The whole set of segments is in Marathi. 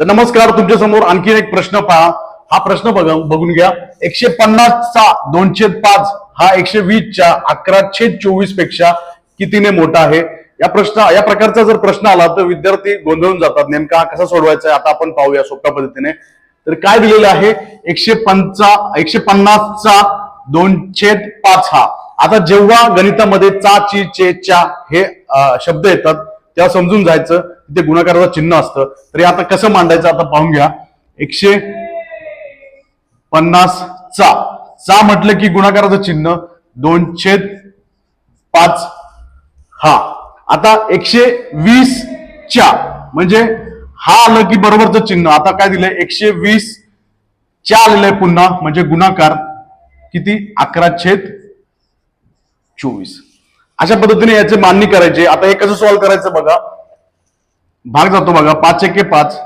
तर नमस्कार तुमच्यासमोर आणखीन एक प्रश्न पहा. हा प्रश्न बघा बघून घ्या. एकशे पन्नासचा दोनशे पाच हा एकशे वीसच्या अकरा छेद चोवीसपेक्षा कितीने मोठा आहे? या प्रश्न या प्रकारचा जर प्रश्न आला तर विद्यार्थी गोंधळून जातात. नेमका कसा सोडवायचा आता आपण पाहूया सोप्या पद्धतीने. तर काय दिलेलं आहे? एकशे पंचा एकशे पन्नासचा दोन छेद पाच हा. आता जेव्हा गणितामध्ये चा ची चे च्या हे शब्द येतात तेव्हा समजून जायचं ते गुणाकाराचं चिन्ह असतं. तर आता कसं मांडायचं आता पाहून घ्या. एकशे पन्नास चा. चा म्हटलं की गुणाकाराचं चिन्ह दोन छेद पाच. हा. आता एकशे वीस च्या. म्हणजे हा आलं की बरोबरचं चिन्ह. आता काय दिलंय? एकशे वीस च्या आलेलं आहे पुन्हा. म्हणजे गुणाकार किती? अकरा छेद चोवीस. अशा पद्धतीने याचे मांडणी करायचे. आता हे कसं सॉल्व्ह करायचं बघा. भाग जातो बघा. पाच एके पाच.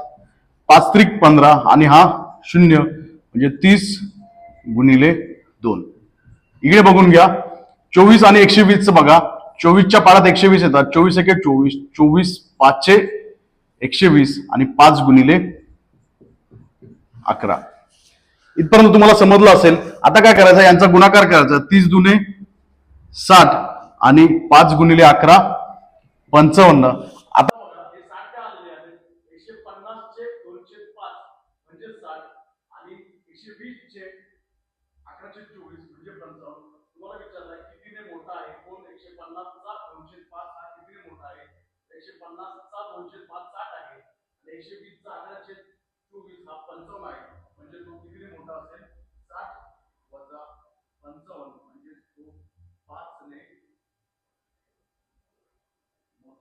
पाच त्रिक पंधरा आणि हा शून्य. म्हणजे तीस गुणिले दोन. इकडे बघून घ्या. चोवीस आणि एकशे वीस बघा. चोवीसच्या पाडात एकशे वीस येतात. चोवीस एके चोवीस. चोवीस पाचशे एकशे वीस आणि पाच गुणिले अकरा. इथपर्यंत तुम्हाला समजलं असेल. आता काय करायचं? यांचा गुणाकार करायचा. तीस दुने साठ. आणि पाच गुणिले अकरा पंचावन्न. आता एकशे पन्नासचे दोनशे पाच म्हणजे साठ आणि एकशे वीसचे अकराशे चोवीस म्हणजे पंचावन्न तुम्हाला विचारलाय कितीने मोठा आहे कोण एकशे पन्नासचा दोनशे पाच हा कितीने मोठा आहे एकशे पन्नासचा दोनशे पाच साठ आहे आणि एकशे वीसचा अकराशे चोवीस हा पंचावन्न आहे म्हणजे तो कितीने मोठा असेल साठ वजा पंचावन्न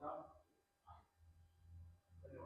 म्हणजे तो पाच ने मोठा